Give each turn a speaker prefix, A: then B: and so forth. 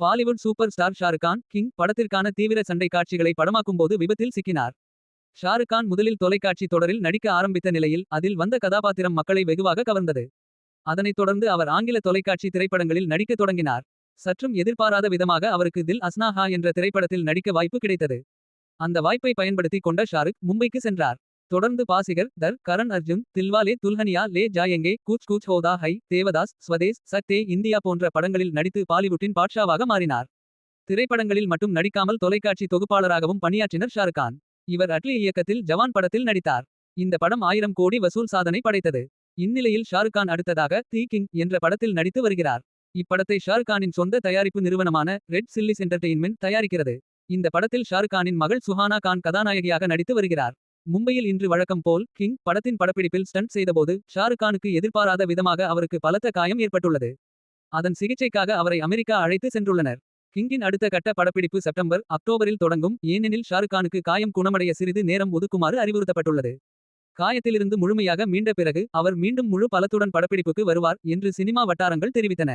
A: Bollywood super star Shahrukh Khan King படத்திற்கான தீவிர சண்டை காட்சிகளை படமாக்கும்போது விபத்தில் சிக்கினார். ஷாருக்கான் முதலில் தொலைக்காட்சி தொடரில் நடிக்க ஆரம்பித்த நிலையில் அதில் வந்த கதாபாத்திரம் மக்களை வெகுவாக கவர்ந்தது. அதனைத் தொடர்ந்து அவர் ஆங்கில தொலைக்காட்சி திரைப்படங்களில் நடிக்கத் தொடங்கினார். சற்றும் எதிர்பாராத விதமாக அவருக்கு தில் அஸ்னாஹா என்ற திரைப்படத்தில் நடிக்க வாய்ப்பு கிடைத்தது. அந்த வாய்ப்பை பயன்படுத்திக் கொண்ட ஷாருக் மும்பைக்கு சென்றார். தொடர்ந்து பாசிகர் தர் கரண் அர்ஜுன் தில்வாலே துல்ஹனியா லே ஜாயங்கே கூச் கூச் ஹோதா ஹை தேவதாஸ் ஸ்வதேஸ் சக்தே இந்தியா போன்ற படங்களில் நடித்து பாலிவுட்டின் பாட்ஷாவாக மாறினார். திரைப்படங்களில் மட்டும் நடிக்காமல் தொலைக்காட்சி தொகுப்பாளராகவும் பணியாற்றினர் ஷாருக்கான் இவர் அட்லி இயக்கத்தில் ஜவான் படத்தில் நடித்தார். இந்த படம் ஆயிரம் கோடி வசூல் சாதனை படைத்தது. இந்நிலையில் ஷாருக்கான் அடுத்ததாக தி கிங் என்ற படத்தில் நடித்து வருகிறார். இப்படத்தை ஷாருக்கானின் சொந்த தயாரிப்பு நிறுவனமான ரெட் சில்லிஸ் என்டர்டெயின்மென்ட் தயாரிக்கிறது. இந்த படத்தில் ஷாருக்கானின் மகள் சுஹானா கான் கதாநாயகியாக நடித்து வருகிறார். மும்பையில் இன்று வழக்கம் போல் கிங் படத்தின் படப்பிடிப்பில் ஸ்டண்ட் செய்தபோது ஷாருக் கானுக்கு எதிர்பாராத விதமாக அவருக்கு பலத்த காயம் ஏற்பட்டுள்ளது. அதன் சிகிச்சைக்காக அவரை அமெரிக்கா அழைத்து சென்றுள்ளனர். கிங்கின் அடுத்த கட்ட படப்பிடிப்பு செப்டம்பர் அக்டோபரில் தொடங்கும் ஏனெனில் ஷாருக் கானுக்கு காயம் குணமடைய சிறிது நேரம் ஒதுக்குமாறு அறிவுறுத்தப்பட்டுள்ளது. காயத்திலிருந்து முழுமையாக மீண்ட பிறகு அவர் மீண்டும் முழு பலத்துடன் படப்பிடிப்புக்கு வருவார் என்று சினிமா வட்டாரங்கள் தெரிவித்தன.